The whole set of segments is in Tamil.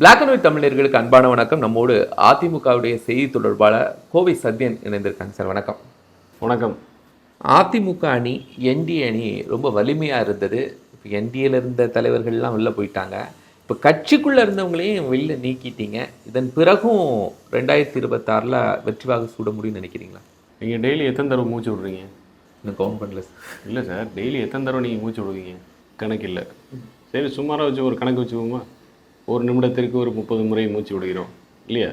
பிளாக் அண்ட் ஒயிட் தமிழர்களுக்கு அன்பான வணக்கம். நம்மோடு அதிமுகவுடைய செய்தி தொடர்பாளர் கோவை சத்யன் இணைந்திருக்காங்க. சார் வணக்கம். வணக்கம். அதிமுக அணி என்டிஏ அணி ரொம்ப வலிமையாக இருந்தது. இப்போ என்டிஏல இருந்த தலைவர்கள்லாம் வெளில போயிட்டாங்க. இப்போ கட்சிக்குள்ளே இருந்தவங்களையும் வெளில நீக்கிட்டீங்க. இதன் பிறகும் ரெண்டாயிரத்தி இருபத்தாறில் வெற்றி வாக சூட முடியும்னு நினைக்கிறீங்களா? நீங்கள் டெய்லி எத்தனை தடவை மூச்சு விடுறீங்க? இன்னும் கவுண்ட் பண்ணல சார். இல்லை சார். டெய்லி எத்தனை தடவை நீங்கள் மூச்சு விடுவீங்க? கணக்கு இல்லை. சரி சுமாராக வச்சு ஒரு கணக்கு வச்சுக்கோமா ஒரு நிமிடத்திற்கு ஒரு முப்பது முறை மூச்சு விடுகிறோம் இல்லையா?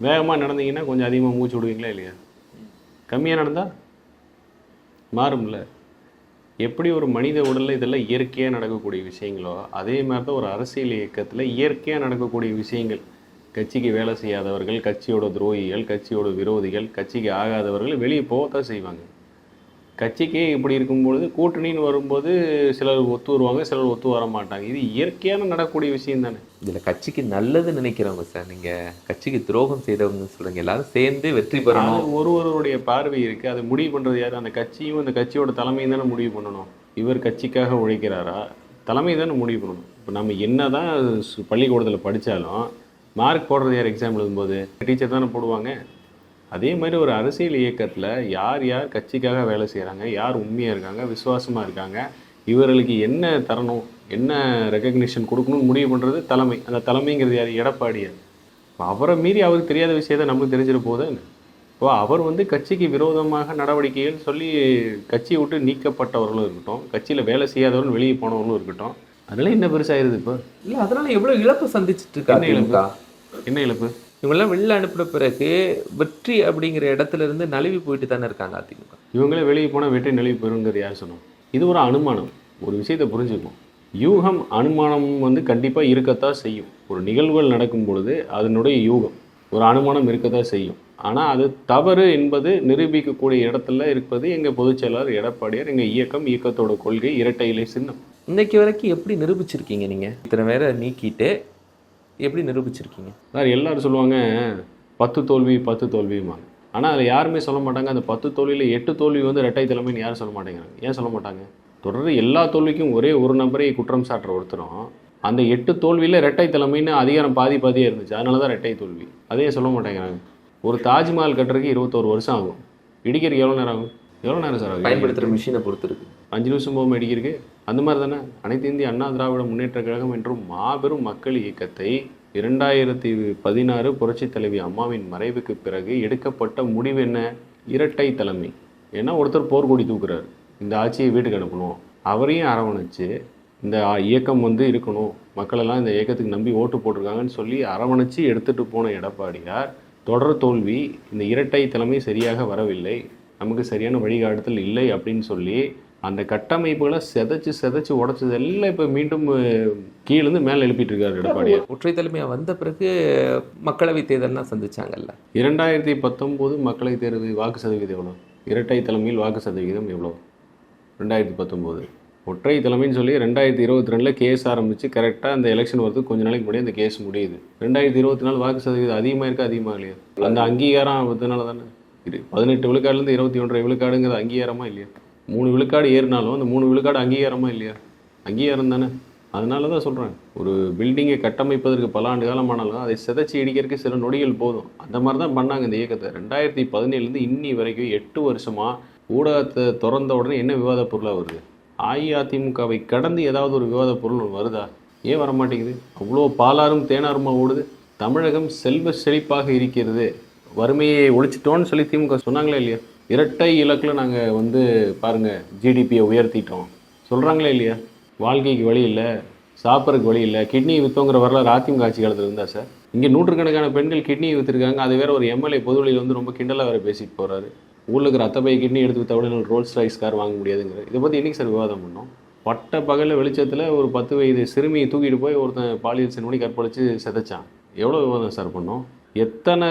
வேகமாக நடந்தீங்கன்னா கொஞ்சம் அதிகமாக மூச்சு விடுவீங்களா இல்லையா? கம்மியாக நடந்தால் மாறும்ல. எப்படி ஒரு மனித உடலில் இதெல்லாம் இயற்கையாக நடக்கக்கூடிய விஷயங்களோ அதே மாதிரி தான் ஒரு அரசியல் இயக்கத்தில் இயற்கையாக நடக்கக்கூடிய விஷயங்கள். கட்சிக்கு வேலை செய்யாதவர்கள் கட்சியோட துரோகிகள் கட்சியோட விரோதிகள் கட்சிக்கு ஆகாதவர்கள் வெளியே போகத்தான் செய்வாங்க. கட்சிக்கே இப்படி இருக்கும்பொழுது கூட்டணின்னு வரும்போது சிலர் ஒத்து வருவாங்க சிலர் ஒத்து வர மாட்டாங்க. இது இயற்கையான நடக்கக்கூடிய விஷயம் தானே. இதில் கட்சிக்கு நல்லது நினைக்கிறவங்க சார். நீங்கள் கட்சிக்கு துரோகம் செய்தவங்க சொல்கிறீங்க எல்லாரும் சேர்ந்து வெற்றி பெறணும். அது ஒருவருடைய பார்வை இருக்கு. அதை முடிவு பண்றது யாரு? அந்த கட்சியும் அந்த கட்சியோட தலைமையும் தானே முடிவு பண்ணணும். இவர் கட்சிக்காக உழைக்கிறாரா? தலைமை தானே முடிவு பண்ணணும். இப்போ நம்ம என்னதான் சு- பள்ளிக்கூடத்தில் படிச்சாலும் மார்க் போடுறது யார் எக்ஸாம் எழுதும்போது? டீச்சர் தானே போடுவாங்க. அதே மாதிரி ஒரு அரசியல் இயக்கத்தில் யார் யார் கட்சிக்காக வேலை செய்கிறாங்க யார் உண்மையாக இருக்காங்க விசுவாசமாக இருக்காங்க இவர்களுக்கு என்ன தரணும் என்ன ரெக்கக்னிஷன் கொடுக்கணும்னு முடிவு பண்ணுறது தலைமை. அந்த தலைமைங்கிறது யார்? எடப்பாடியார் அவரை மீறி அவருக்கு தெரியாத விஷயத்தை நமக்கு தெரிஞ்சிட போதா என்ன? இப்போ அவர் வந்து கட்சிக்கு விரோதமாக நடவடிக்கைகள் சொல்லி கட்சியை விட்டு நீக்கப்பட்டவர்களும் இருக்கட்டும் கட்சியில் வேலை செய்யாதவர்களும் வெளியே போனவர்களும் இருக்கட்டும் அதெல்லாம் என்ன பெருசாயிருது இப்போ? இல்லை அதனால எவ்வளோ இழப்பு சந்திச்சிட்டு இருக்கா என்ன இழப்பு? என்ன இழப்பு? இவங்கெல்லாம் வெளில அனுப்பின பிறகு வெற்றி அப்படிங்கிற இடத்துல இருந்து நழுவி போயிட்டு தானே இருக்காங்க அதிமுக. இவங்களே வெளியே போனால் வெற்றி நிலைவு பெறுங்கிறது யார் சொன்னோம்? இது ஒரு அனுமானம். ஒரு விஷயத்தை புரிஞ்சுக்கணும். யூகம் அனுமானம் வந்து கண்டிப்பாக இருக்கத்தான் செய்யும். ஒரு நிகழ்வுகள் நடக்கும் பொழுது அதனுடைய யூகம். ஒரு அனுமானம் இருக்கத்தான் செய்யும். ஆனால் அது தவறு என்பது நிரூபிக்கக்கூடிய இடத்துல இருப்பது எங்கள் பொதுச் செயலாளர் எடப்பாடியார் எங்கள் இயக்கம் இயக்கத்தோட கொள்கை இரட்டை இலை சின்னம். இன்னைக்கு வரைக்கும் எப்படி நிரூபிச்சிருக்கீங்க நீங்கள் இத்தனை பேரை நீக்கிட்டு எப்படி நிரூபிச்சிருக்கீங்க? சார் எல்லாரும் சொல்லுவாங்க பத்து தோல்வி பத்து தோல்வியுமாங்க ஆனால் அதில் யாருமே சொல்ல மாட்டாங்க. அந்த பத்து தோல்வியில் எட்டு தோல்வி வந்து ரெட்டை தலைமைன்னு யாரும் சொல்ல மாட்டேங்கிறாங்க. ஏன் சொல்ல மாட்டாங்க? தொடர்ந்து எல்லா தோல்விக்கும் ஒரே ஒரு நபரை குற்றம் சாட்டுற ஒருத்தரும். அந்த எட்டு தோல்வியில் ரெட்டை தலைமைன்னு அதிகாரம் பாதி பாதியாக இருந்துச்சு. அதனால தான் ரெட்டை தோல்வி. அதே சொல்ல மாட்டேங்கிறாங்க. ஒரு தாஜ்மஹால் கட்டுறதுக்கு இருபத்தோரு வருஷம் ஆகும். இடிக்கிறதுக்கு எவ்வளோ நேரம் ஆகும்? எவ்வளோ நேரம் சார் ஆகும்? பயன்படுத்துகிற மிஷினை பொறுத்து இருக்கு. அஞ்சு நிமிஷம் போகாமல் இடிக்கிறதுக்கு? அந்த மாதிரி தானே? அனைத்து இந்திய அண்ணா திராவிட முன்னேற்ற கழகம் என்றும் மாபெரும் மக்கள் இயக்கத்தை இரண்டாயிரத்தி பதினாறு புரட்சி தலைவி அம்மாவின் மறைவுக்கு பிறகு எடுக்கப்பட்ட முடிவு என்ன? இரட்டை தலைமை. ஏன்னா ஒருத்தர் போர்க்கொடி தூக்குறாரு. இந்த ஆட்சியை வீட்டுக்கு அனுப்பணும். அவரையும் அரவணைச்சு இந்த இயக்கம் வந்து இருக்கணும். மக்களெல்லாம் இந்த இயக்கத்துக்கு நம்பி ஓட்டு போட்டிருக்காங்கன்னு சொல்லி அரவணைச்சு எடுத்துகிட்டு போன எடப்பாடியார் தொடர் தோல்வி இந்த இரட்டை தலைமை சரியாக வரவில்லை. நமக்கு சரியான வழிகாட்டுதல் இல்லை அப்படின்னு சொல்லி அந்த கட்டமைப்புகளை செதைச்சு செதைச்சு உடைச்சது எல்லாம் இப்போ மீண்டும் கீழிருந்து மேலே எழுப்பிட்டு இருக்காரு எடப்பாடியார் ஒற்றை தலைமையாக வந்த பிறகு மக்களவை தேர்தல்லாம் சந்திச்சாங்கல்ல? இரண்டாயிரத்தி பத்தொம்போது மக்களை தேர்வு வாக்கு சதவீதம் எவ்வளோ இரட்டை தலைமையில் வாக்கு சதவீதம் எவ்வளோ ரெண்டாயிரத்தி பத்தொம்போது. ஒற்றை தலைமைன்னு சொல்லி ரெண்டாயிரத்தி இருபத்தி ரெண்டில் கேஸ் ஆரம்பித்து கரெக்டாக அந்த எலெக்ஷன் வரதுக்கு கொஞ்ச நாளைக்கு முன்னாடி அந்த கேஸ் முடியுது. ரெண்டாயிரத்தி இருபத்தி நாலு வாக்கு சதவீதம் அதிகமாக இருக்கா அதிகமாக இல்லையா? அந்த அங்கீகாரம் அதனால தானே இது பதினெட்டு விழுக்காடுலேருந்து இருபத்தி ஒன்றரை விழுக்காடுங்கிறது அங்கீகாரமா இல்லையா? மூணு விழுக்காடு ஏறினாலும் அந்த மூணு விழுக்காடு அங்கீகாரமா இல்லையா? அங்கீகாரம் தானே. அதனால தான் சொல்கிறேன் ஒரு பில்டிங்கை கட்டமைப்பதற்கு பல ஆண்டு காலமானாலும் அதை சிதைச்சி இடிக்கிறதுக்கு சில நொடிகள் போதும். அந்த மாதிரி தான் பண்ணாங்க இந்த இயக்கத்தை. ரெண்டாயிரத்தி பதினேழுலேருந்து இன்னி வரைக்கும் எட்டு வருஷமாக ஊடகத்தை திறந்த உடனே என்ன விவாத பொருளாக வருது? அஇஅதிமுகவை கடந்து ஏதாவது ஒரு விவாத பொருள் வருதா? ஏன் வர மாட்டேங்குது அவ்வளோ பாலாரும் தேனாருமா ஓடுது. தமிழகம் செல்வ செழிப்பாக இருக்கிறது. வறுமையை ஒழிச்சிட்டோன்னு சொல்லி திமுக சொன்னாங்களே இல்லையா? இரட்டை இலக்கில் நாங்கள் வந்து பாருங்கள் ஜிடிபியை உயர்த்திட்டோம். சொல்கிறாங்களே இல்லையா? வாழ்க்கைக்கு வழி இல்லை சாப்பிட்றதுக்கு வழி இல்லை கிட்னி வித்தோங்கிற வரலாறு அதிமுக ஆட்சி காலத்தில் இருந்தா சார். இங்கே நூற்றுக்கணக்கான பெண்கள் கிட்னி விற்றுருக்காங்க அது வேறு ஒரு எம்எல்ஏ பொதுவெளியில் வந்து ரொம்ப கிண்டலாக வேறு பேசிட்டு போகிறாரு ஊரில் இருக்கிற அத்தப்பைய கிட்னி எடுத்து வித்த ரோல்ஸ் ரைஸ் கார் வாங்க முடியாதுங்கிற இதை பற்றி என்னைக்கு சார் விவாதம் பண்ணோம்? பட்ட பகலில் வெளிச்சத்தில் ஒரு பத்து வயது சிறுமியை தூக்கிட்டு போய் ஒருத்தன் பாலியல் சிறுமணி கற்பழித்து செதைச்சான். எவ்வளோ விவாதம் சார் பண்ணோம்? எத்தனை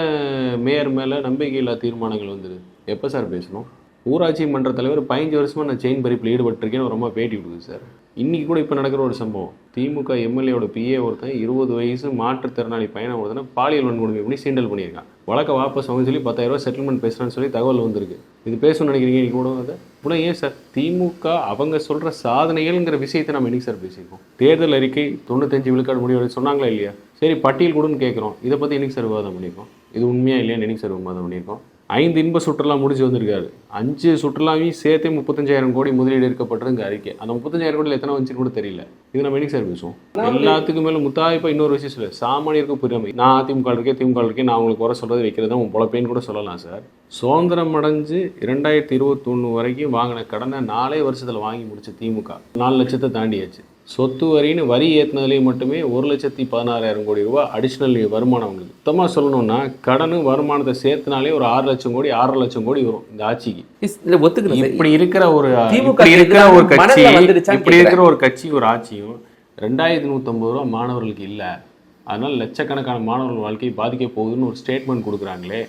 மேயர் மேலே நம்பிக்கையில்லா தீர்மானங்கள் வந்துடுது எப்போ சார் பேசணும்? ஊராட்சி மன்ற தலைவர் பதினஞ்சு வருஷமாக நான் செயின் பறிப்பில் ஈடுபட்டிருக்கேன்னு ரொம்ப பேட்டி கொடுக்குது சார். இன்றைக்கி கூட இப்போ நடக்கிற ஒரு சம்பவம். திமுக எம்எல்ஏவோட பிஏ ஒருத்தன் இருபது வயசு மாற்றுத்திறனாளி பையனை ஒருத்தனை பாலியல் வன்கொடுமை பண்ணி சீண்டல் பண்ணியிருக்கான். வழக்க வாபஸ் அவங்க சொல்லி பத்தாயிரம் செட்டில்மெண்ட் பேசுகிறான்னு சொல்லி தகவல் வந்திருக்கு. இது பேசணும்னு நினைக்கிறீங்க இன்னைக்கு கூட அதை? கூட ஏன் சார்? திமுக அவங்க சொல்கிற சாதனைகள்ங்கிற விஷயத்தை நம்ம என்னைக்கு சார் பேசியிருக்கோம். தேர்தல் அறிக்கை தொண்ணூத்தஞ்சு விழுக்காடு முடிவு சொன்னாங்களா இல்லையா? சரி பட்டியல் கொடுன்னு கேட்குறோம் இதை பற்றி என்னைக்கு சார் விவாதம் பண்ணியிருக்கோம். இது உண்மையாக இல்லையான்னு என்னைக்கு சார் விவாதம் பண்ணியிருக்கோம். ஐந்து இன்ப சுற்றுலா முடிச்சு வந்திருக்காரு. அஞ்சு சுற்றுலாவையும் சேர்த்தே முப்பத்தஞ்சாயிரம் கோடி முதலீடு இருக்கப்பட்டிருங்க அறிக்கை. அந்த முப்பத்தஞ்சாயிரம் கோடியில் எத்தனை வந்துச்சுன்னு கூட தெரியல. இது நம்ம என்னைக்கு சார் பேசுவோம். எல்லாத்துக்கும் மேல முத்தாய்ப்பா இன்னொரு விஷயம் சொல்லு. சாமானியருக்கு புரியாமை. நான் அதிமுக இருக்கேன் திமுக இருக்கேன் நான் உங்களுக்கு குறை சொல்றது வைக்கிறது உன் பொழப்பேன்னு கூட சொல்லலாம் சார். சுதந்திரம் அடைஞ்சு இரண்டாயிரத்தி இருபத்தொன்று வரைக்கும் வாங்கின கடனை நாலே வருஷத்துல வாங்கி முடிச்ச திமுக. நாலு லட்சத்தை தாண்டியாச்சு. சொத்து வரின்னு வரி ஏற்றினதுலேயே மட்டுமே ஒரு லட்சத்தி பதினாறாயிரம் கோடி ரூபாய் அடிஷ்னல் வருமானம் அவங்களுக்கு சுத்தமாக சொல்லணும்னா கடன் வருமானத்தை சேர்த்துனாலே ஒரு ஆறு லட்சம் கோடி ஆறரை லட்சம் கோடி வரும் இந்த ஆட்சிக்கு. இப்படி இருக்கிற ஒரு திமுக இருக்கிற ஒரு கட்சி இப்படி இருக்கிற ஒரு கட்சி ஒரு ஆட்சியும் ரெண்டாயிரத்தி நூற்றம்பது ரூபா மாணவர்களுக்கு இல்லை. அதனால லட்சக்கணக்கான மாணவர்கள் வாழ்க்கை பாதிக்க போகுதுன்னு ஒரு ஸ்டேட்மெண்ட் கொடுக்குறாங்களே.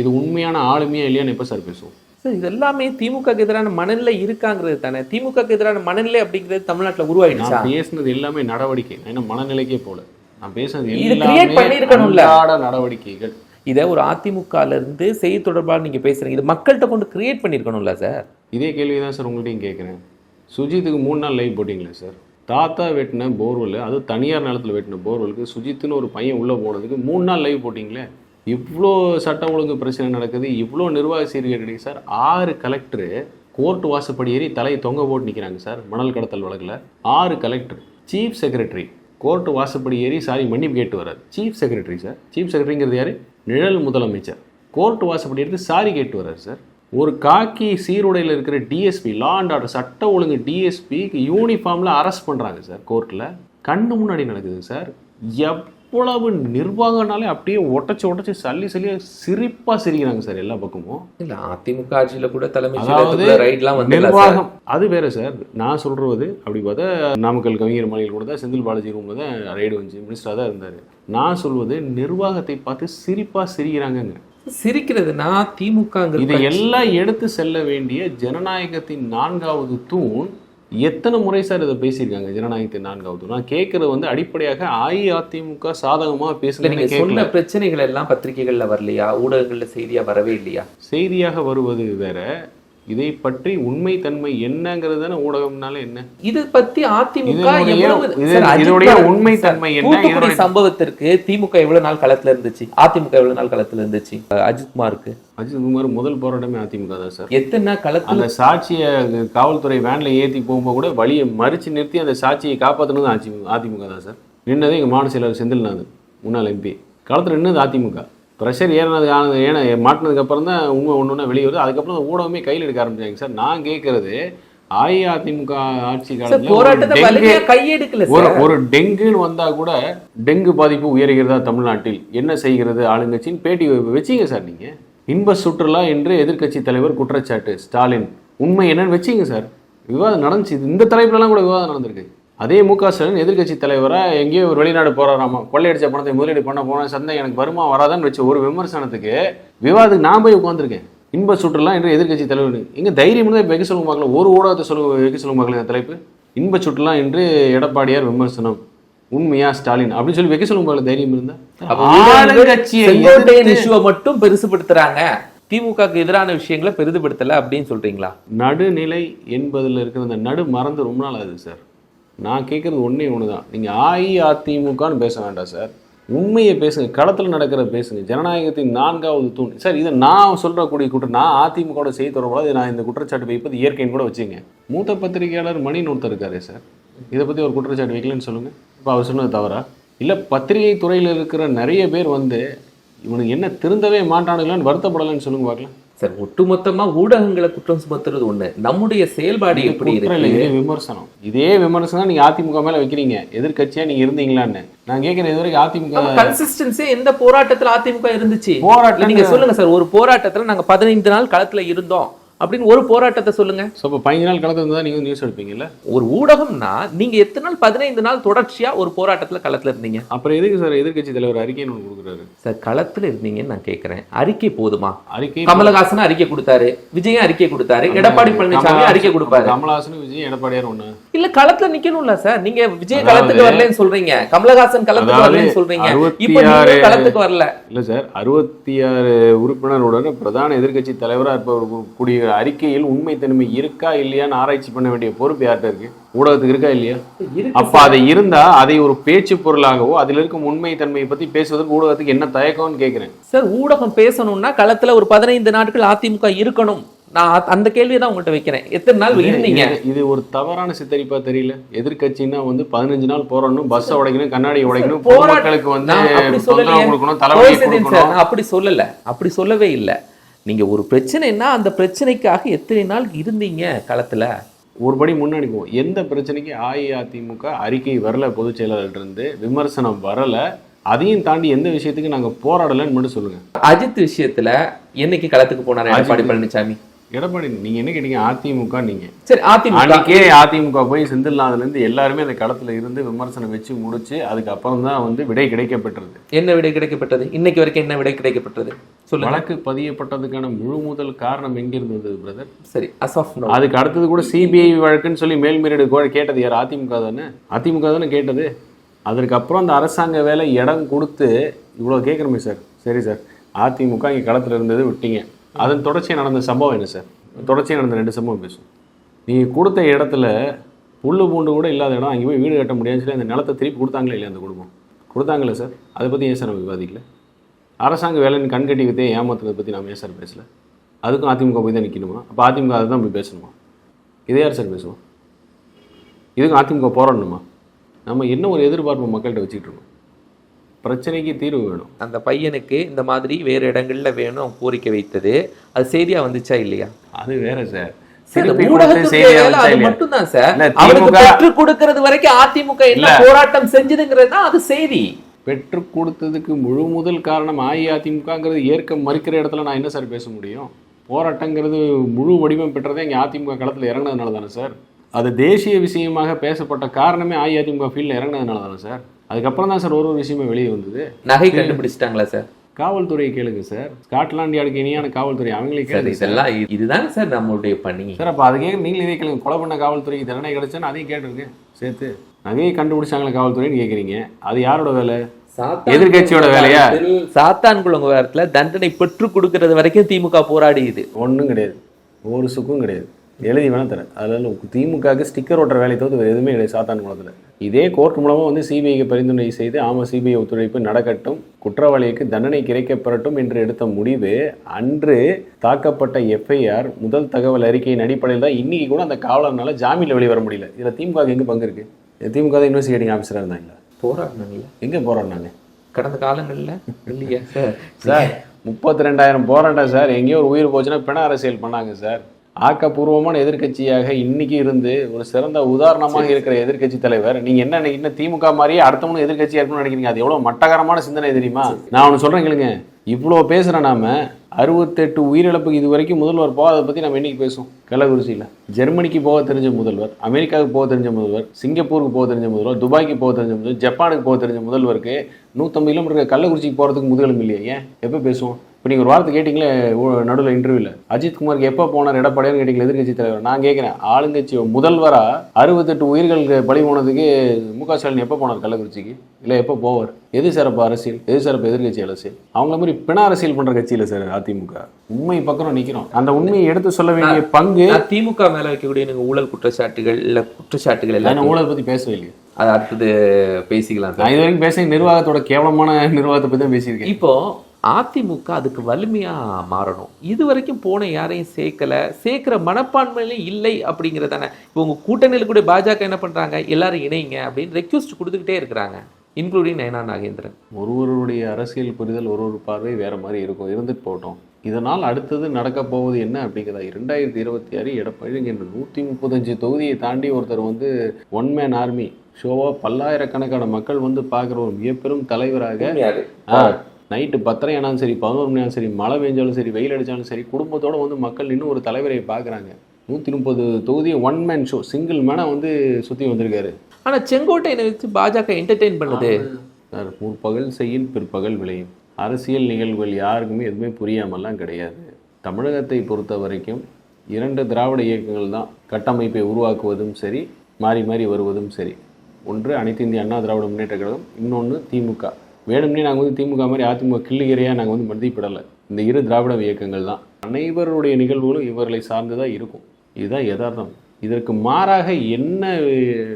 இது உண்மையான ஆளுமையா இல்லையான்னு எப்போ சார் பேசுவோம். சார் இது எல்லாமே திமுக க்கு எதிரான மனநிலை இருக்காங்கிறது தானே. திமுக க்கு எதிரான மனநிலை அப்படிங்கிறது தமிழ்நாட்டுல உருவாயிடுச்சா? நான் பேசுனது எல்லாமே நடவடிக்கை. என்ன மனநிலைக்கே போல. நான் பேசுனது எல்லாமே பண்ணியிருக்கணும்ல. நடவடிக்கைகள். இதை ஒரு அதிமுகல இருந்து செய்தி தொடர்பாக நீங்க பேசுறீங்க. இது மக்கள்கிட்ட கொண்டு கிரியேட் பண்ணிருக்கணும்ல சார்? இதே கேள்வி தான் சார் உங்கள்கிட்டையும் கேட்குறேன். சுஜித்துக்கு மூணு நாள் லைவ் போட்டிங்களே சார்? தாத்தா வெட்டின போர்வெல் அது தனியார் நிலத்தில் வெட்டின போர்வெலுக்கு சுஜித்துன்னு ஒரு பையன் உள்ளே போனதுக்கு மூணு நாள் லைவ் போட்டிங்களே? இவ்வளோ சட்டம் ஒழுங்கு பிரச்சனை நடக்குது இவ்வளோ நிர்வாக சீர்கேடு சார். ஆறு கலெக்டரு கோர்ட் வாசப்படி ஏறி தலையை தொங்க போட்டு நிற்கிறாங்க சார் மணல் கடத்தல் வழக்கில். ஆறு கலெக்டர் சீஃப் செக்ரட்டரி கோர்ட் வாசப்படி ஏறி சாரி மன்னிப்பு கேட்டு வராது சீஃப் செக்ரட்டரி சார் சீஃப் செக்ரட்டரிங்கிறது யார்? நிழல் முதலமைச்சர். கோர்ட் வாசப்படி எடுத்து சாரி கேட்டு வராரு சார். ஒரு காக்கி சீருடையில் இருக்கிற டிஎஸ்பி லா அண்ட் ஆர்டர் சட்ட ஒழுங்கு டிஎஸ்பிக்கு யூனிஃபார்மில் அரெஸ்ட் பண்ணுறாங்க சார் கோர்ட்டில் கண்ணு முன்னாடி நடக்குது சார். எப் எவ்வளவு நிர்வாகம்னாலே அப்படியே ஒட்டச்சு ஒட்டச்சு சல்லி சல்லியா சிரிப்பாக சிரிக்கிறாங்க சார் எல்லா பக்கமும். இல்ல அதிமுக ஆட்சியில கூட தலைமை ரைட்லாம் வந்து நிர்வாகம். அது வேற சார். நான் சொல்றது அப்படி பார்த்தா நாமக்கல் கவிஞர் மாளிகையில் கூட தான் செந்தில் பாலாஜி ரூம்ல தான் ரைடு வந்துச்சு. மினிஸ்டராக தான் இருந்தார். நான் சொல்வது நிர்வாகத்தை பார்த்து சிரிப்பா சிரிக்கிறாங்கங்க. சிரிக்கிறதுனா திமுகங்கிறது இதை எல்லாம் எடுத்து செல்ல வேண்டிய ஜனநாயகத்தின் நான்காவது தூண் எத்தனை முறை சார் இதை பேசியிருக்காங்க? ஜனநாயகத்தின் நான்காவது நான் கேட்கறது வந்து அடிப்படையாக அஇஅதிமுக சாதகமா இல்ல, பேசுறது நீங்க சொன்ன பிரச்சனைகள் எல்லாம் பத்திரிகைகள்ல வரலையா? ஊடகங்கள்ல செய்தியா வரவே இல்லையா? செய்தியாக வருவது வேற இதை பற்றி உண்மை தன்மை என்னங்கிறது தானே ஊடகம்னால என்ன? இது பத்தி அதிமுக இதனுடைய- உண்மை தன்மை என்ன? சம்பவத்திற்கு திமுக எவ்வளவு நாள் களத்துல இருந்துச்சு? அதிமுக எவ்வளவு நாள் களத்துல இருந்துச்சு? அஹ் அஜித் குமாருக்கு. அஜித் குமார் முதல் போராட்டமே அதிமுக தான் சார். எத்தனை களத்துல அந்த சாட்சியை காவல்துறை வேன்ல ஏத்தி போகும்போது கூட வழியை மறிச்சு நிறுத்தி அந்த சாட்சியை காப்பாற்றினது அதிமுக தான் சார். நின்னதே எங்கள் மாநில செயலர் செந்தில்நாதன் முன்னாள் எம்பி. களத்தில் நின்னது அதிமுக. ப்ரெஷர் ஏறினது ஆனது ஏன்னா மாட்டினதுக்கு அப்புறம் தான் உண்மை ஒன்று ஒன்றா வெளியே வருது. அதுக்கப்புறம் ஊடகமே கையில் எடுக்க ஆரம்பிச்சாங்க சார். நான் கேட்கறது அஇஅதிமுக ஆட்சி காலத்தில் ஒரு ஒரு டெங்குன்னு வந்தா கூட டெங்கு பாதிப்பு உயர்கிறதா தமிழ்நாட்டில்? என்ன செய்கிறது ஆளுங்கட்சின்னு பேட்டி வச்சீங்க சார் நீங்க? இன்ப சுற்றுலா என்று எதிர்க்கட்சி தலைவர் குற்றச்சாட்டு ஸ்டாலின். உண்மை என்னன்னு வச்சீங்க சார். விவாதம் நடந்துச்சு. இது இந்த தலைப்புலலாம் கூட விவாதம் நடந்திருக்கு. அதே மு க ஸ்டாலின் எதிர்க்கட்சி தலைவரா எங்கேயோ ஒரு வெளிநாடு போறாராமா? கொள்ளையடிச்ச பணத்தை முதலீடு பண்ண போன சந்தை எனக்கு வருமா வராதான்னு வச்ச ஒரு விமர்சனத்துக்கு விவாதத்துக்கு நான் போய் உட்காந்துருக்கேன் இன்ப சுற்றுலா என்று எதிர்க்கட்சி தலைவர். எங்க தைரியம் தான் வைக்க சொல்லுங்க பார்க்கல ஒரு ஊடகத்தை சொல்லுங்க வைக்க சொல்லுங்க பார்க்கல இந்த தலைப்பு. இன்ப சுற்றுலா என்று எடப்பாடியார் விமர்சனம். உண்மையா ஸ்டாலின்? அப்படின்னு சொல்லி வைக்க சொல்லுங்க தைரியம் இருந்தா? மட்டும் பெருசுபடுத்துறாங்க. திமுகக்கு எதிரான விஷயங்களை பெரிதுபடுத்தல அப்படின்னு சொல்றீங்களா? நடுநிலை என்பதில் இருக்கிற அந்த நடு மறந்து ரொம்ப நாள் ஆகுது சார். நான் கேட்குறது ஒன்றே ஒன்று தான் நீங்கள் அஇஅதிமுகன்னு பேச வேண்டாம் சார். உண்மையை பேசுங்க களத்தில் நடக்கிற பேசுங்க. ஜனநாயகத்தின் நான்காவது தூண். சார் இதை நான் சொல்கிறக்கூடிய குற்றம் நான் அதிமுகவோட செய்தி தொடர்பாக நான் இந்த குற்றச்சாட்டு வைப்பது இயற்கைன்னு கூட வச்சுங்க மூத்த பத்திரிகையாளர் மணின்னு ஒருத்தர் இருக்காரு சார். இதை பற்றி ஒரு குற்றச்சாட்டு வைக்கலன்னு சொல்லுங்கள் இப்போ அவர் சொன்னது தவறா? இல்லை பத்திரிகை துறையில் இருக்கிற நிறைய பேர் வந்து இவனுக்கு என்ன திருந்தவே மாட்டானுங்களான்னு வருத்தப்படலைன்னு சொல்லுங்க பார்க்கலாம். சார் ஒட்டுமொத்தமா ஊடகங்களை குற்றம் சுமத்துறது ஒண்ணு. நம்முடைய செயல்பாடு எப்படி இருக்கு? இதே விமர்சனம். இதே விமர்சனம் நீங்க அதிமுக மேல வைக்கிறீங்க. எதிர்க்கட்சியா நீங்க இருந்தீங்களான்னு. நான் கேட்கிறேன் இது வரைக்கும் அதிமுக கன்சிஸ்டன்சி எந்த போராட்டத்துல அதிமுக இருந்துச்சு? போராட்டம் இல்ல, நீங்க சொல்லுங்க சார் ஒரு போராட்டத்துல நாங்க பதினைந்து நாள் களத்துல இருந்தோம். அப்படின்னு ஒரு போராட்டத்தை சொல்லுங்க. ஸோ இப்போ பதினஞ்சு நாள் களத்தில் இருந்தால் நீங்கள் நியூஸ் எடுப்பீங்கல்ல? ஒரு ஊடகம்னா நீங்க எத்தனை நாள்? பதினைந்து நாள் தொடர்ச்சியா ஒரு போராட்டத்துல களத்துல இருந்தீங்க? அப்புறம் எதுக்கு சார் எதிர்க்கட்சி தலைவர் அறிக்கைன்னு ஒன்று கொடுக்குறாரு? சார் களத்துல இருந்தீங்கன்னு நான் கேக்குறேன். அறிக்கை போதுமா? அறிக்கை கமலஹாசன் அறிக்கை கொடுத்தாரு. விஜயும் அறிக்கை கொடுத்தாரு. எடப்பாடி பழனிசாமி அறிக்கை கொடுப்பாரு. கமலஹாசன் விஜய் எடப்பாடியார் ஒன்று இல்ல களத்துல நிக்கணும்ல சார். நீங்க விஜய் களத்துக்கு வரலன்னு சொல்றீங்க. கமலஹாசன் களத்துக்கு வரலன்னு சொல்றீங்க. இப்ப களத்துக்கு வரல? இல்லை சார் அறுபத்தி ஆறு உறுப்பினருடன் பிரதான எதிர்க்கட்சி தலைவராக இருப்பவர்களுடைய அறிக்கையில் உண்மைத்தன்மை இருக்கா இல்லையான்னு ஆராய்ச்சி பண்ண வேண்டிய பொறுப்பு யார்கிட்ட இருக்கு? ஊடகத்துக்கு இருக்கா இல்லையா? அப்ப அதை இருந்தா அதை ஒரு பேச்சு பொருளாகவோ அதில் இருக்கும் உண்மை தன்மையை பத்தி பேசுவதற்கு ஊடகத்துக்கு என்ன தயக்கம்னு கேட்கிறேன் சார் ஊடகம் பேசணும்னா களத்துல ஒரு பதினைந்து நாட்கள் அதிமுக இருக்கணும். நான் அந்த கேள்வியை தான் உங்கள்கிட்ட வைக்கிறேன். எத்தனை நாள் இருந்தீங்க? இது- ஒரு தவறான சித்தரிப்பா தெரியல. எதிர்க்கட்சின்னா வந்து பதினஞ்சு நாள் போராடணும் பஸ் உடைக்கணும் கண்ணாடி உடைக்கணும் பொதுமக்களுக்கு வந்து அப்படி அப்படி சொல்லல. அப்படி சொல்லவே இல்லை. நீங்க ஒரு பிரச்சனைன்னா அந்த பிரச்சனைக்காக எத்தனை நாள் இருந்தீங்க களத்துல ஒரு படி முன்னாடி போவோம் எந்த பிரச்சனைக்கு அஇஅதிமுக அறிக்கை வரல பொதுச் செயலாளர்கிட்ட இருந்து விமர்சனம் வரல அதையும் தாண்டி எந்த விஷயத்துக்கு நாங்க போராடலைன்னு மட்டும் சொல்லுங்க. அஜித் விஷயத்துல என்னைக்கு களத்துக்கு போனாரு எடப்பாடி. பழனிசாமி? எடப்பாடி நீங்க என்ன கேட்டீங்க? அதிமுக நீங்க. சரி அதிமுக. அன்னைக்கே அதிமுக போய் செந்தில்நாதுல இருந்து எல்லாருமே அந்த களத்துல இருந்து விமர்சனம் வச்சு முடிச்சு அதுக்கப்புறம் தான் வந்து விடை கிடைக்கப்பெற்றது. என்ன விடை கிடைக்கப்பட்டது இன்னைக்கு வரைக்கும் என்ன விடை கிடைக்கப்பட்டது சொல்லுங்க. வழக்கு பதியப்பட்டதுக்கான முழு முதல் காரணம் எங்கிருந்து வந்தது பிரதர் சரி அஸ் ஆஃப் அதுக்கு அடுத்தது கூட சிபிஐ வழக்குன்னு சொல்லி மேல்முறையீடு கூட கேட்டது யார்? அதிமுக தானே? அதிமுக தானே கேட்டது. அதற்கப்புறம் அந்த அரசாங்க வேலை இடம் கொடுத்து இவ்வளோ கேட்குறோமே சார் சரி சார் அதிமுக இங்கே களத்தில் இருந்தது விட்டீங்க. அதன் தொடர்ச்சியாக நடந்த சம்பவம் என்ன சார் தொடர்ச்சியாக நடந்த ரெண்டு சம்பவம் பேசும் நீங்கள் கொடுத்த இடத்துல புல்லு பூண்டு கூட இல்லாத இடம் அங்கே போய் வீடு கட்ட முடியாதுன்னு சொல்லி அந்த நிலத்தை திருப்பி கொடுத்தாங்களே இல்லையா அந்த குடும்பம்? கொடுத்தாங்களே சார் அதை பற்றி ஏன் சார் நம்ம விவாதிக்கல? அரசாங்க வேலைன்னு கண்கட்டி வித்தே ஏமாத்துறதை பற்றி நாம ஏன் சார் பேசல? அதுக்கும் அதிமுக போய் தான் நிற்கணுமா அப்போ அதிமுக அதை தான் போய் பேசணுமா? இதை யார் சார் பேசுவோம் இதுக்கும் அதிமுக போராடணுமா? நம்ம என்ன ஒரு எதிர்பார்ப்பு மக்கள்கிட்ட வச்சுக்கிட்டு இருக்கோம்? பிரச்சனைக்கு தீர்வு வேணும். அந்த பையனுக்கு இந்த மாதிரி வேறு இடங்கள்ல வேணும் கோரிக்கை வைத்தது. அது செய்தியா வந்துச்சா இல்லையா? அது வேற சார்? மட்டும்தான் சார். அவருக்கு பெற்றுக் கொடுக்கறது வரைக்கும் அதிமுக என்ன. போராட்டம் செஞ்சதுங்கிறது தான் அது செய்தி. பெற்று கொடுத்ததுக்கு முழு முதல் காரணம் அஇஅதிமுகங்கிறது ஏற்க மறுக்கிற இடத்துல நான் என்ன சார் பேச முடியும்? போராட்டங்கிறது முழு வடிவம் பெற்றதே இங்கே அதிமுக களத்தில் இறங்கினதுனால தானே சார். அது தேசிய விஷயமாக பேசப்பட்ட காரணமே அஇஅதிமுக ஃபீல்டில் இறங்கினதுனால தானே சார். அதுக்கப்புறம் தான் சார் ஒரு ஒரு விஷயமே வெளியே வந்தது. நகை கண்டுபிடிச்சிட்டாங்களா சார்? காவல்துறையை கேளுங்க சார். ஸ்காட்லாண்ட் யார்டுக்கு இணையான காவல்துறை அவங்களே கேளுங்க சார். இதெல்லாம் இது- இதுதாங்க சார் நம்மளுடைய பணி. சார் அப்போ அது கேட்க நீங்களே கேளுங்க. கொலை பண்ண காவல்துறைக்கு தண்டனை கிடைச்சான்னு அதையும் கேட்டுருங்க சேர்த்து. நகையை கண்டுபிடிச்சாங்களே காவல்துறைன்னு கேட்குறீங்க அது யாரோட வேலை? சாத்தான் எதிர்க்கட்சியோட வேலையா? சாத்தான் குளங்குவாரத்துல தண்டனை பெற்றுக் கொடுக்கறது வரைக்கும் திமுக போராடியுது. ஒன்றும் கிடையாது. ஒரு சுக்கும் கிடையாது. எழுதி வேணா தரேன். அதில் திமுகவுக்கு ஸ்டிக்கர் ஓட்டுற வேலையை தவிர்த்து வேறு எதுவுமே கிடையாது சாத்தான் குளத்தில் இதே கோர்ட் மூலமாக வந்து சிபிஐக்கு பரிந்துரை செய்து ஆமாம் சிபிஐ ஒத்துழைப்பு நடக்கட்டும் குற்றவாளிக்கு தண்டனை கிடைக்கப்பெறட்டும் என்று எடுத்த முடிவு அன்று தாக்கப்பட்ட எஃப்ஐஆர் முதல் தகவல் அறிக்கையின் அடிப்படையில் தான் இன்னைக்கு கூட அந்த காவலர்னால ஜாமீனில் வெளியே வர முடியல. இதில் திமுக எங்கே பங்கு இருக்கு? திமுக தான் இன்வெஸ்டிகேட்டிங் ஆஃபீஸராக இருந்தாங்களா? போராடினாங்கல்ல. எங்கே போராடினாங்க? கடந்த காலங்கள்ல? இல்லையா சார் சார் முப்பத்தி ரெண்டாயிரம் போராட்டம் சார்? எங்கேயோ ஒரு உயிர் போச்சுன்னா பிண அரசியல் பண்ணாங்க சார். ஆக்கப்பூர்வமான எதிர்க்கட்சியாக இன்னைக்கு இருந்து ஒரு சிறந்த உதாரணமாக இருக்கிற எதிர்க்கட்சி தலைவர் நீங்க என்ன திமுக மாதிரியே அடுத்தவனும் எதிர்க்கட்சியா இருக்கணும்னு நினைக்கிறீங்க? அது எவ்வளவு மட்டகரமான சிந்தனை தெரியுமா? நான் ஒன்று சொல்றேன் கேளுங்க. இவ்வளோ பேசுகிற நாம அறுபத்தெட்டு உயிரிழப்புக்கு இது வரைக்கும் முதல்வர் போகாத பற்றி நம்ம இன்றைக்கி பேசுவோம். கள்ளக்குறிச்சியில். ஜெர்மனிக்கு போக தெரிஞ்ச முதல்வர் அமெரிக்காவுக்கு போக தெரிஞ்ச முதல்வர் சிங்கப்பூருக்கு போக தெரிஞ்ச முதல்வர் துபாய்க்கு போக தெரிஞ்ச முதல்வர் ஜப்பானுக்கு போக தெரிஞ்ச முதல்வருக்கு நூற்றம்பது கிலோமீட்டருக்கு கள்ளக்குறிச்சிக்கு போகிறதுக்கு முதுகெலும்பு இல்லையா? ஏன்? எப்போ பேசுவோம்? இப்போ நீங்கள் ஒரு வார்த்தை கேட்டிங்களே நடுவில் இன்டர்வியூவில் அஜித் குமாருக்கு எப்போ போனார் எடப்பாடியான்னு கேட்டிங்களா எதிர்க்கட்சி தலைவர். நான் கேட்குறேன் ஆளுங்கட்சி முதல்வராக அறுபத்தெட்டு உயிர்களுக்கு பலி போனதுக்கு மு க ஸ்டாலின் எப்போ போனார் கள்ளக்குறிச்சிக்கு? இல்லை எப்போ போவார்? எது சிறப்பு அரசியல்? எது சிறப்பு எதிர்க்கட்சி அரசியல்? அவங்கள மாதிரி பிண அரசியல் பண்ணுற கட்சியில் சார் அதிமுக. உண்மை பக்கம் நிற்கிறோம் அந்த உண்மையை எடுத்து சொல்ல வேண்டிய பங்கு திமுக மேல வைக்கக்கூடிய நீங்க ஊழல் குற்றச்சாட்டுகள் இல்ல குற்றச்சாட்டுகள் எல்லாம் ஊழலை பற்றி பேசவே இல்லையே. அது அடுத்தது பேசிக்கலாம் சார். நான் இது வரைக்கும் பேச நிர்வாகத்தோட கேவலமான நிர்வாகத்தை பற்றி தான் பேசியிருக்கேன். இப்போ அதிமுக அதுக்கு வலிமையா மாறணும். இது வரைக்கும் போன யாரையும் சேர்க்கல. சேர்க்கிற மனப்பான்மையிலும் இல்லை அப்படிங்கிறதானே. இப்போ உங்க கூட்டணியில் கூட பாஜக என்ன பண்றாங்க? எல்லாரும் இணைங்க அப்படின்னு ரெக்வஸ்ட் கொடுத்துக்கிட்டே இருக்கிறாங்க. இன்க்ளூடிங் நயனா நாகேந்திரன். ஒருவருடைய அரசியல் புரிதல் ஒரு ஒரு பார்வை வேற மாதிரி இருக்கும். இருந்துட்டு போகட்டும். இதனால் அடுத்தது நடக்க போவது என்ன அப்படிங்கிறதா? இரண்டாயிரத்தி இருபத்தி ஆறு எடப்பாடி என்ற நூற்றி முப்பத்தஞ்சு தொகுதியை தாண்டி ஒருத்தர் வந்து ஒன் மேன் ஆர்மி ஷோவா பல்லாயிரக்கணக்கான மக்கள் வந்து பார்க்குற ஒரு மிகப்பெரும் தலைவராக நைட்டு பத்தரை ஆனாலும் சரி பதினோரு மணி ஆனாலும் சரி மழை பெஞ்சாலும் சரி வெயில் அடித்தாலும் சரி குடும்பத்தோடு வந்து மக்கள் இன்னும் ஒரு தலைவரை பார்க்குறாங்க. நூற்றி முப்பது தொகுதியை ஒன் மேன் ஷோ சிங்கிள் மேனாக வந்து சுற்றி வந்திருக்காரு. ஆனா செங்கோட்டையனை வச்சு பாஜக என்டர்டெயின் பண்ணுது. சார் முற்பகல் செய்யின் பிற்பகல் விளையும். அரசியல் நிகழ்வுகள் யாருக்குமே எதுவுமே புரியாமல்லாம் கிடையாது. தமிழகத்தை பொறுத்த வரைக்கும் இரண்டு திராவிட இயக்கங்கள் தான் கட்டமைப்பை உருவாக்குவதும் சரி மாறி மாறி வருவதும் சரி. ஒன்று அனைத்து இந்திய அண்ணா திராவிட முன்னேற்ற கழகம் இன்னொன்று திமுக. வேணும்னே நாங்கள் வந்து திமுக மாதிரி அதிமுக கிள்ளுகிறையாக நாங்கள் வந்து மதிப்பிடலை இந்த இரு திராவிட இயக்கங்கள் தான். அனைவருடைய நிகழ்வுகளும் இவர்களை சார்ந்து தான் இருக்கும். இதுதான் யதார்த்தம். இதற்கு மாறாக என்ன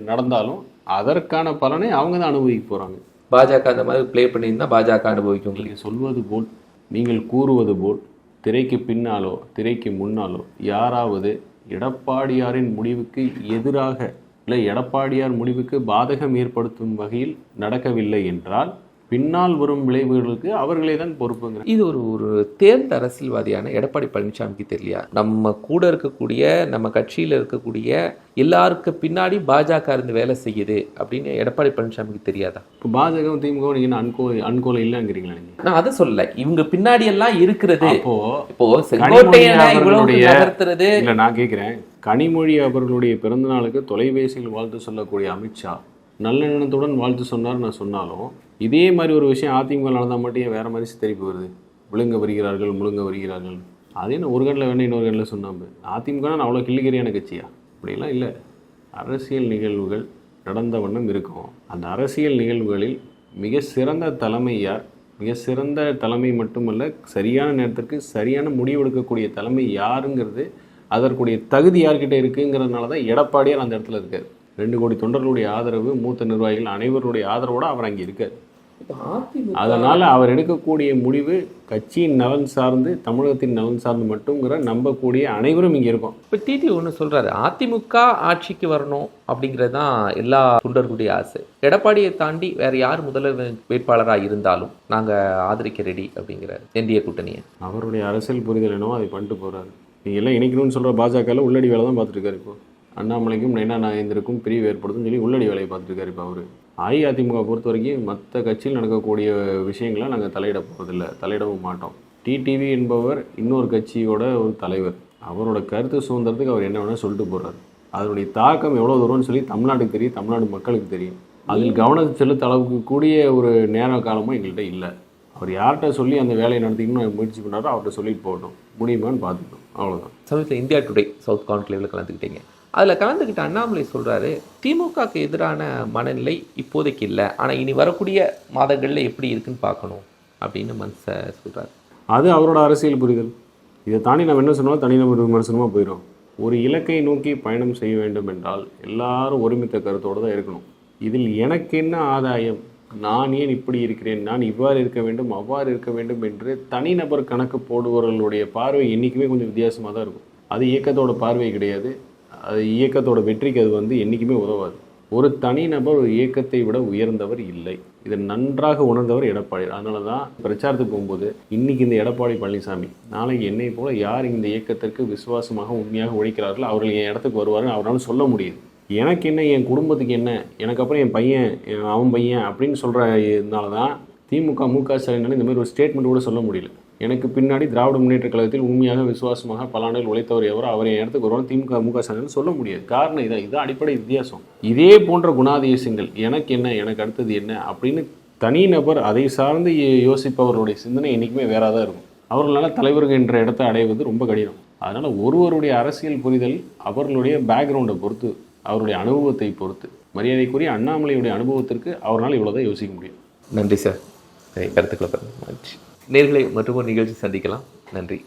நடந்தாலும் அதற்கான பலனை அவங்க தான் அனுபவிக்க போகிறாங்க பாஜக அந்த மாதிரி ப்ளே பண்ணியிருந்தா பாஜக அனுபவிக்கும். நீங்கள் சொல்வது போல் நீங்கள் கூறுவது போல் திரைக்கு பின்னாலோ திரைக்கு முன்னாலோ யாராவது எடப்பாடியாரின் முடிவுக்கு எதிராக இல்லை எடப்பாடியார் முடிவுக்கு பாதகம் ஏற்படுத்தும் வகையில் நடக்கவில்லை என்றால் பின்னால் வரும் விளைவுகளுக்கு அவர்களே தான் பொறுப்புங்கிற இது ஒரு ஒரு தேர்ந்த அரசியல்வாதியான எடப்பாடி பழனிசாமிக்கு தெரியலையா? நம்ம கூட இருக்கக்கூடிய நம்ம கட்சியில் இருக்கக்கூடிய எல்லாருக்கு பின்னாடி பாஜக இருந்து வேலை செய்யுது அப்படின்னு எடப்பாடி பழனிசாமிக்கு தெரியாதா? இப்போ பாஜகம் திமுக என்ன அன்கோ அன்கோல இல்லைங்கிறீங்களா நான் அதை சொல்லல. இவங்க பின்னாடி எல்லாம் இருக்கிறது. இப்போ அவர்களுடைய- நகர்த்துறது இல்லை நான் கேட்குறேன் கனிமொழி அவர்களுடைய பிறந்தநாளுக்கு தொலைபேசியில் வாழ்த்து சொல்லக்கூடிய அமித்ஷா நல்லெண்ணத்துடன் வாழ்த்து சொன்னார் நான் சொன்னாலும் இதே மாதிரி ஒரு விஷயம் அதிமுக நடந்தால் மட்டும் ஏன் வேற மாதிரி சித்தரிப்பு வருது? விழுங்க வருகிறார்கள் முழுங்க வருகிறார்கள். அதே என்ன ஒரு கண்ணில் வேணும் இன்னொரு கண்ணில் சொன்னாங்க அதிமுக நான் அவ்வளோ கிள்ளிக்கிறியான கட்சியா? அப்படிலாம் இல்லை. அரசியல் நிகழ்வுகள் நடந்த வண்ணம் இருக்கும். அந்த அரசியல் நிகழ்வுகளில் மிக சிறந்த தலைமை யார்? மிக சிறந்த தலைமை மட்டுமல்ல சரியான நேரத்திற்கு சரியான முடிவெடுக்கக்கூடிய தலைமை யாருங்கிறது அதற்குடைய தகுதி யார்கிட்ட இருக்குங்கிறதுனால தான் எடப்பாடியார் அந்த இடத்துல இருக்கார். ரெண்டு கோடி தொண்டர்களுடைய ஆதரவு மூத்த நிர்வாகிகள் அனைவருடைய ஆதரவோட அவர் அங்கே இருக்கார். அதனால் அவர் எடுக்கக்கூடிய முடிவு கட்சியின் நலன் சார்ந்து தமிழகத்தின் நலன் சார்ந்து மட்டுங்கிற நம்பக்கூடிய அனைவரும் இங்கே இருக்கோம். இப்போ டிடி ஒன்று சொல்றாரு அதிமுக ஆட்சிக்கு வரணும் அப்படிங்கிறது தான் எல்லா தொண்டர்களுடைய ஆசை. எடப்பாடியை தாண்டி வேற யார் முதல்வர் வேட்பாளராக இருந்தாலும் நாங்க ஆதரிக்க ரெடி அப்படிங்கிறாரு என்டிஏ கூட்டணியை. அவருடைய அரசியல் புரிதல் என்னவோ அதை பண்ணிட்டு போகிறாரு நீங்கள் எல்லாம் இணைக்கணும்னு சொல்கிற பாஜகவில் உள்ளடி வேலை தான் பார்த்துருக்காரு இப்போ. அண்ணாமலைக்கும் நைனா நாகேந்திருக்கும் பிரிவு ஏற்படுதுன்னு சொல்லி உள்ளடி வேலையை பார்த்துருக்காரு இப்போ அவர். அஇஅதிமுக பொறுத்த வரைக்கும் மற்ற கட்சியில் நடக்கக்கூடிய விஷயங்களை நாங்கள் தலையிட போகிறதில்ல தலையிடவும் மாட்டோம். டிடிவி என்பவர் இன்னொரு கட்சியோட ஒரு தலைவர். அவரோட கருத்து சுதந்திரத்துக்கு அவர் என்ன வேணால் சொல்லிட்டு போகிறார் அதனுடைய தாக்கம் எவ்வளோ தூரம்னு சொல்லி தமிழ்நாட்டுக்கு தெரியும் தமிழ்நாடு மக்களுக்கு தெரியும். அதில் கவனம் செலுத்த அளவுக்கு கூடிய ஒரு நேர காலமும் எங்கள்கிட்ட இல்லை. அவர் யார்கிட்ட சொல்லி அந்த வேலையை நடத்திக்கணும் முயற்சி பண்ணாரோ அவர்கிட்ட சொல்லிட்டு போகட்டும். முடியுமான்னு பார்த்துக்கணும். அவ்வளோதான் சமீபத்தில் இந்தியா டுடே சவுத் கான்க்ளேவில் கலந்துக்கிட்டீங்க. அதில் கலந்துக்கிட்ட அண்ணாமலை சொல்கிறாரு திமுகக்கு எதிரான மனநிலை இப்போதைக்கு இல்லை. ஆனால் இனி வரக்கூடிய மாதங்களில் எப்படி இருக்குன்னு பார்க்கணும். அப்படின்னு மனசை சொல்கிறார் அது அவரோட அரசியல் புரிதல். இதை தாண்டி நம்ம என்ன சொன்னாலும் தனிநபர் விமர்சனமாக போயிடும். ஒரு இலக்கை நோக்கி பயணம் செய்ய வேண்டும் என்றால் எல்லாரும் ஒருமித்த கருத்தோடு தான் இருக்கணும். இதில் எனக்கு என்ன ஆதாயம்? நான் ஏன் இப்படி இருக்கிறேன்? நான் இவ்வாறு இருக்க வேண்டும் அவ்வாறு இருக்க வேண்டும் என்று தனிநபர் கணக்கு போடுபவர்களுடைய பார்வை என்றைக்குமே கொஞ்சம் வித்தியாசமாக தான் இருக்கும். அது இயக்கத்தோட பார்வை கிடையாது. அது இயக்கத்தோட வெற்றிக்கு அது வந்து என்றைக்குமே உதவாது. ஒரு தனிநபர் ஒரு இயக்கத்தை விட உயர்ந்தவர் இல்லை. இதை நன்றாக உணர்ந்தவர் எடப்பாடி. அதனால தான் பிரச்சாரத்துக்கு போகும்போது இன்னைக்கு இந்த எடப்பாடி பழனிசாமி நாளைக்கு என்னை போல யார் இந்த இயக்கத்திற்கு விசுவாசமாக உண்மையாக உழைக்கிறார்களோ அவர்கள் என் இடத்துக்கு வருவார்கள் அவரால் சொல்ல முடியுது. எனக்கு என்ன என் குடும்பத்துக்கு என்ன எனக்கு அப்புறம் என் பையன் என் அவன் பையன் அப்படின்னு சொல்கிறதுனால தான் திமுக மு க ஸ்டாலினால இந்த மாதிரி ஒரு ஸ்டேட்மெண்ட் கூட சொல்ல முடியல. எனக்கு பின்னாடி திராவிட முன்னேற்ற கழகத்தில் உண்மையாக விசுவாசமாக பல ஆண்டுகள் உழைத்தவர் எவரோ அவர் இடத்துக்கு வருவார். திமுக முக ஸ்டாலின் சொல்ல முடியாது. காரணம் இதான். இதுதான் அடிப்படை வித்தியாசம். இதே போன்ற குணாதிசயங்கள் எனக்கு என்ன எனக்கு அடுத்தது என்ன அப்படின்னு தனிநபர் அதை சார்ந்து யோ- யோசிப்பவர்களுடைய சிந்தனை என்றைக்குமே வேறாக தான் இருக்கும். அவர்களால் தலைவர்கள் என்ற இடத்தை அடைவது ரொம்ப கடினம். அதனால் ஒருவருடைய அரசியல் புரிதல் அவர்களுடைய பேக்ரவுண்டை பொறுத்து அவருடைய அனுபவத்தை பொறுத்து மரியாதைக்குரிய அண்ணாமலையுடைய அனுபவத்திற்கு அவரால் இவ்வளோதான் யோசிக்க முடியும். நன்றி சார் கருத்துக்களை பாருங்க மகிழ்ச்சி. நேர்களை மற்றும் ஒரு நிகழ்ச்சி சந்திக்கலாம். நன்றி.